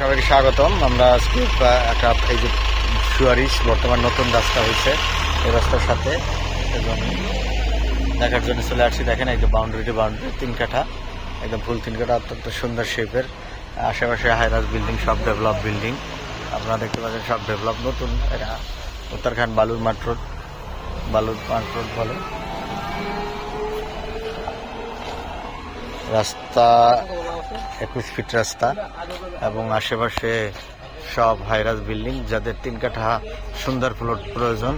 সবাইকে স্বাগতম। আমরা আজকে একটা এই যে সুয়ারিশ, বর্তমান নতুন রাস্তা হয়েছে এই রাস্তার সাথে। এবং দেখার জন্য চলে আসছি, দেখেন যে বাউন্ডারি টু বাউন্ডারি তিন কাঠা, একদম ফুল তিন কাঠা, অত্যন্ত সুন্দর শেপের আশেপাশে হাইরাজ বিল্ডিং সব ডেভেলপ বিল্ডিং আপনারা দেখতে পাচ্ছেন সব ডেভেলপ নতুন এটা উত্তরাখণ্ড বালুর মাঠ রোড বালুর মাঠ রোড বলে। রাস্তা একুশ ফিট রাস্তা এবং আশেপাশে সব হাইরাজ বিল্ডিং যাদের তিন কাঠা সুন্দর প্লট প্রয়োজন,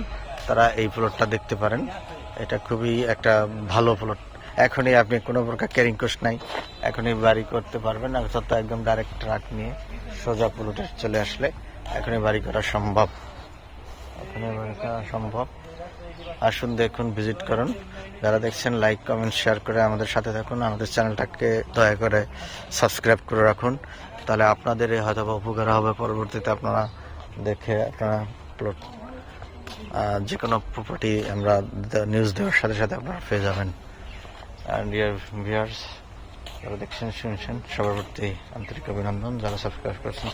তারা এই প্লটটা দেখতে পারেন। এটা খুবই একটা ভালো প্লট এখনই আপনি কোনো প্রকার ক্যারিং কোস্ট নাই। এখনই বাড়ি করতে পারবেন অর্থাৎ একদম ডাইরেক্ট ট্রাক নিয়ে সোজা প্লটে চলে আসলে এখনই বাড়ি করা সম্ভব। এখনই বাড়ি করা সম্ভব। আসুন দেখুন, ভিজিট করুন। যারা দেখছেন লাইক কমেন্ট শেয়ার করে আমাদের সাথে থাকুন। আমাদের চ্যানেলটাকে দয়া করে সাবস্ক্রাইব করে রাখুন। তাহলে আপনাদের হয়তো উপকার হবে। পরবর্তীতে আপনারা দেখে আপনারা প্লট যে কোনো প্রপার্টি আমরা নিউজ দেওয়ার সাথে সাথে আপনারা পেয়ে যাবেন। অ্যান্ড ইয়ার ভিয়ার্স যারা দেখছেন, শুনছেন সবার প্রতি আন্তরিক অভিনন্দন। যারা সাবস্ক্রাইব করছেন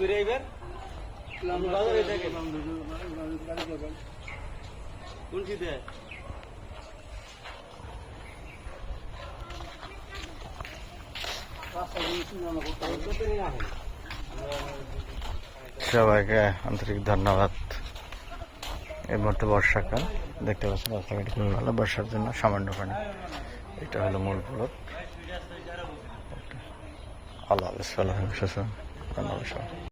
ঘুরে আইবেন। বাজারে থেকে। কোন সিটে সবাইকে আন্তরিক ধন্যবাদ। এই মুহূর্তে বর্ষাকাল দেখতে পাচ্ছেন রাস্তাঘাট খুবই ভালো বর্ষার জন্য সামান্য পানি। এটা হলো মূল প্লট الله بس الله شو اسمه الله ما شاء الله